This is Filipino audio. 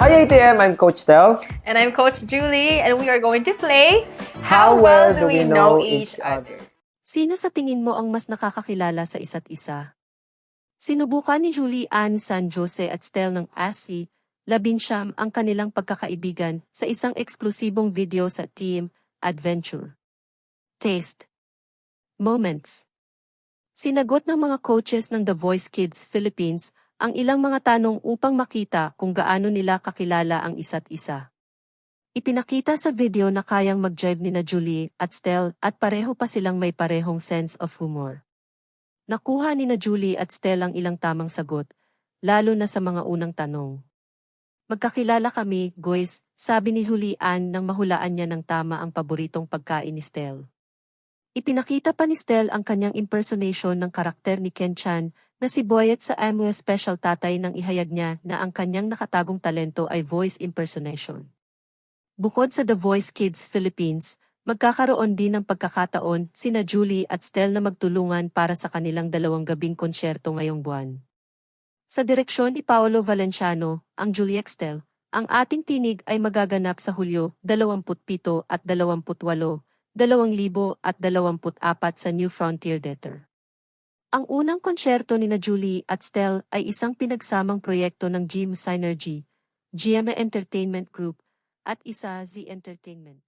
Hi ATM, I'm Coach Tel. And I'm Coach Julie, and we are going to play How well do we know each other? Sino sa tingin mo ang mas nakakakilala sa isa't isa? Sinubukan ni Julie Ann San Jose at Stel ng ASI, labinsyam ang kanilang pagkakaibigan sa isang eksklusibong video sa Team Adventure. Taste Moments Sinagot ng mga coaches ng The Voice Kids Philippines ang ilang mga tanong upang makita kung gaano nila kakilala ang isa't isa. Ipinakita sa video na kayang mag-jive ni na Julie at Stel at pareho pa silang may parehong sense of humor. Nakuha ni na Julie at Stel ang ilang tamang sagot, lalo na sa mga unang tanong. Magkakilala kami, guys, sabi ni Julian nang mahulaan niya ng tama ang paboritong pagkain ni Stel. Ipinakita pa ni Stel ang kanyang impersonation ng karakter ni Ken Chan na si Boyet sa MUS Special Tatay nang ihayag niya na ang kanyang nakatagong talento ay voice impersonation. Bukod sa The Voice Kids Philippines, magkakaroon din ng pagkakataon sina Julie at Stel na magtulungan para sa kanilang dalawang gabing konsyerto ngayong buwan. Sa direksyon ni Paolo Valenciano, ang Julie Stel, ang ating tinig ay magaganap sa Hulyo 27 at 28, 2024 sa New Frontier Theater. Ang unang konsyerto ni na Julie at Stel ay isang pinagsamang proyekto ng Gym Synergy, GMA Entertainment Group, at isa Z Entertainment.